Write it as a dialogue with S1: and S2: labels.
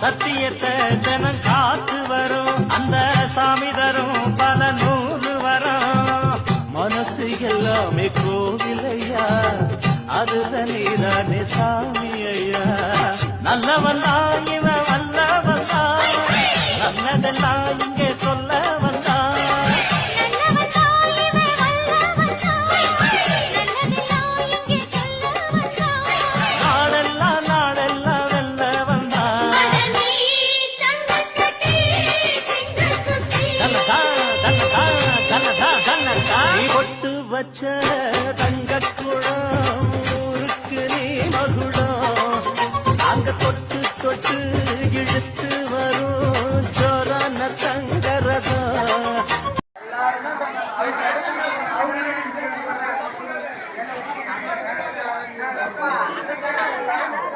S1: சத்தியத்தை தினம் காத்து வரும். அந்த சாமி தரும் பல நூறு வரும். மனசு எல்லாமே கோவிலையா? அதுல நீதானே சாமி ஐயா. நல்லவன் தான் இவன் வல்லவன்? தான் நல்லதெல்லாம் இங்கே சொல்ல வச்ச தங்க குளம் ஊருக்கு நீ மகுடம் நாங்க தொட்டு தொட்டு இழுத்து வரும் ஜோரான தங்கரதம் Thank you.